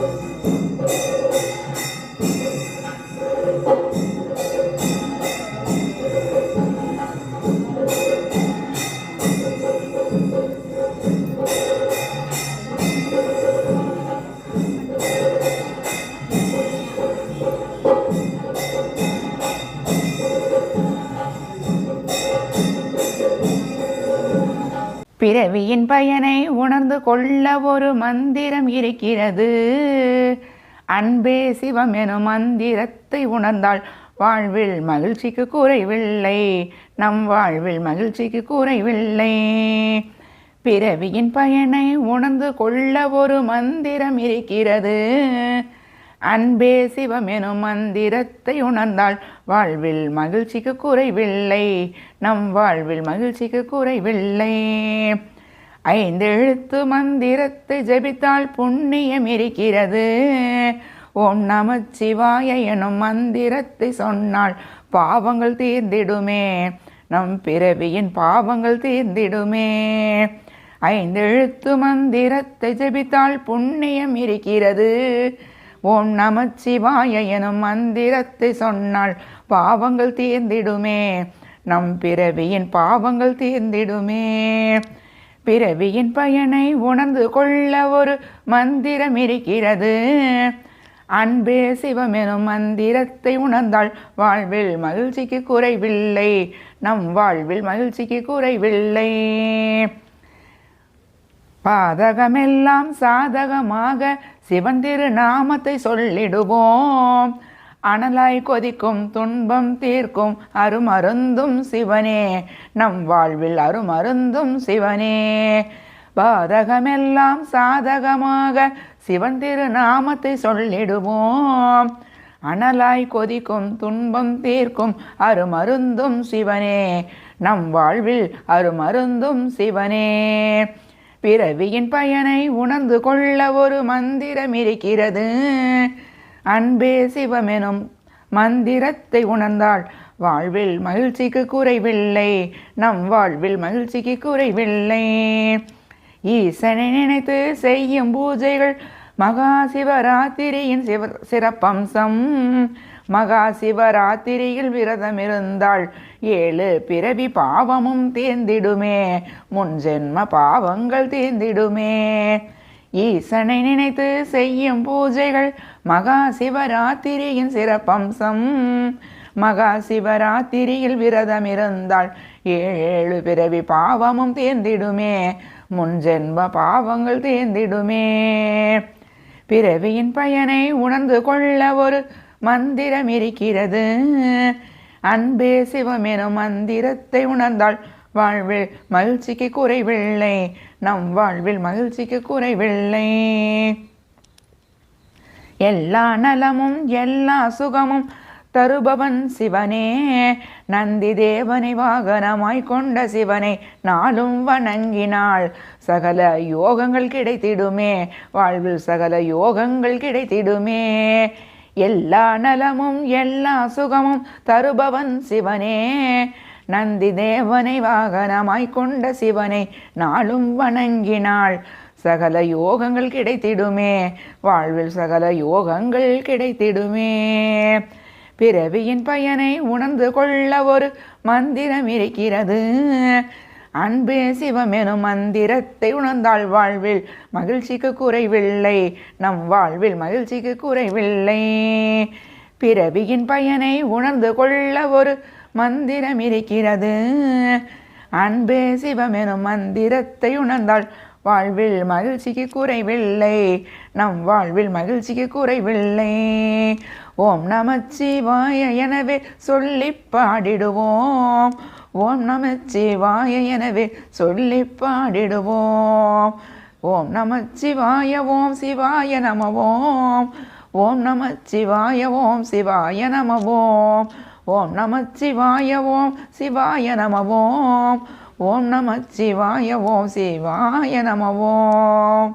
Música பிறவியின் பயனை உணர்ந்து கொள்ள ஒரு மந்திரம் இருக்கிறது. அன்பே சிவம் எனும் மந்திரத்தை உணர்ந்தால் வாழ்வில் மகிழ்ச்சிக்கு குறைவில்லை. நம் வாழ்வில் மகிழ்ச்சிக்கு குறைவில்லை. பிறவியின் பயனை உணர்ந்து கொள்ள ஒரு மந்திரம் இருக்கிறது. அன்பே சிவம் எனும் மந்திரத்தை உணர்ந்தால் வாழ்வில் மகிழ்ச்சிக்கு குறைவில்லை. நம் வாழ்வில் மகிழ்ச்சிக்கு குறைவில்லை. ஐந்து எழுத்து மந்திரத்தை ஜெபித்தால் புண்ணியம் இருக்கிறது. ஓம் நமச்சிவாய எனும் மந்திரத்தை சொன்னால் பாவங்கள் தீர்ந்திடுமே. நம் பிறவியின் பாவங்கள் தீர்ந்திடுமே. ஐந்து எழுத்து மந்திரத்தை ஜெபித்தால் புண்ணியம் இருக்கிறது. ஓம் சிவாய எனும் மந்திரத்தை சொன்னால் பாவங்கள் தீர்ந்திடுமே. நம் பிறவியின் பாவங்கள் தீர்ந்திடுமே. பிறவியின் பயனை உணர்ந்து கொள்ள ஒரு மந்திரம் இருக்கிறது. அன்பே சிவம் எனும் மந்திரத்தை உணர்ந்தால் வாழ்வில் மகிழ்ச்சிக்கு குறைவில்லை. நம் வாழ்வில் மகிழ்ச்சிக்கு குறைவில்லை. பாதகமெல்லாம் சாதகமாக சிவன் திருநாமத்தை சொல்லிடுவோம். அனலாய் கொதிக்கும் துன்பம் தீர்க்கும் அருமருந்தும் சிவனே. நம் வாழ்வில் அருமருந்தும் சிவனே. பாதகமெல்லாம் சாதகமாக சிவன் திருநாமத்தை சொல்லிடுவோம். அனலாய் கொதிக்கும் துன்பம் தீர்க்கும் அருமருந்தும் சிவனே. நம் வாழ்வில் அருமருந்தும் சிவனே. பிறவியின் பயனை உணர்ந்து கொள்ள ஒரு மந்திரம் இருக்கிறது. அன்பே சிவமெனும் மந்திரத்தை உணர்ந்தாள் வாழ்வில் மகிழ்ச்சிக்கு குறைவில்லை. நம் வாழ்வில் மகிழ்ச்சிக்கு குறைவில்லை. ஈசனை நினைத்து செய்யும் பூஜைகள் மகா சிவராத்திரியின் சிவ சிறப்பம்சம். மகா சிவராத்திரியில் விரதம் இருந்தாள் ஏழு பிறவி பாவமும் தேர்ந்திடுமே. முன் ஜென்ம பாவங்கள் தேர்ந்திடுமே. ஈசனை நினைத்து செய்யும் பூஜைகள் மகா சிவராத்திரியின் சிறப்பம்சம். மகா சிவராத்திரியில் விரதம் இருந்தால் ஏழு பிறவி பாவமும் தேர்ந்திடுமே. முன் ஜென்ம பாவங்கள் தேர்ந்திடுமே. பிறவியின் பயனை உணர்ந்து கொள்ள ஒரு மந்திரம் இருக்கிறது அன்பே சிவமெனும் மந்திரத்தை உணர்ந்தால் வாழ்வில் மகிழ்ச்சிக்கு குறைவில்லை. நம் வாழ்வில் மகிழ்ச்சிக்கு குறைவில்லை. எல்லா நலமும் எல்லா சுகமும் தருபவன் சிவனே. நந்தி தேவனை வாகனமாய் கொண்ட சிவனை. நாளும் வணங்கினாள் சகல யோகங்கள் கிடைத்திடுமே. வாழ்வில் சகல யோகங்கள் கிடைத்திடுமே. எல்லா நலமும் எல்லா சுகமும் தருபவன் சிவனே. நந்தி தேவனை வாகனமாய் கொண்ட சிவனை நாளும் வணங்கினாள் சகல யோகங்கள் கிடைத்திடுமே. வாழ்வில் சகல யோகங்கள் கிடைத்திடுமே. பிறவியின் பயனை உணர்ந்து கொள்ள ஒரு மந்திரம் இருக்கிறது. அன்பே சிவமெனும் மந்திரத்தை உணர்ந்தால் வாழ்வில் மகிழ்ச்சிக்கு குறைவில்லை. நம் வாழ்வில் மகிழ்ச்சிக்கு குறைவில்லை. பிறவியின் பயனை உணர்ந்து கொள்ள ஒரு மந்திரம் இருக்கிறது. அன்பே சிவமெனும் மந்திரத்தை உணர்ந்தாள் வாழ்வில் மகிழ்ச்சிக்கு குறைவில்லை. நம் வாழ்வில் மகிழ்ச்சிக்கு குறைவில்லை. ஓம் நமச்சிவாய எனவே சொல்லி பாடிடுவோம். ஓம் நமச்சிவாய எனவே சொல்லி பாடிடுவோம். ஓம் நமச்சிவாய ஓம் சிவாய நம ஓம் ஓம் நமச்சிவாய ஓம் சிவாய நம ஓம் ஓம் நமச்சிவாய ஓம் சிவாய நம ஓம் ஓம் நமச்சிவாய ஓம் சிவாய நம ஓம்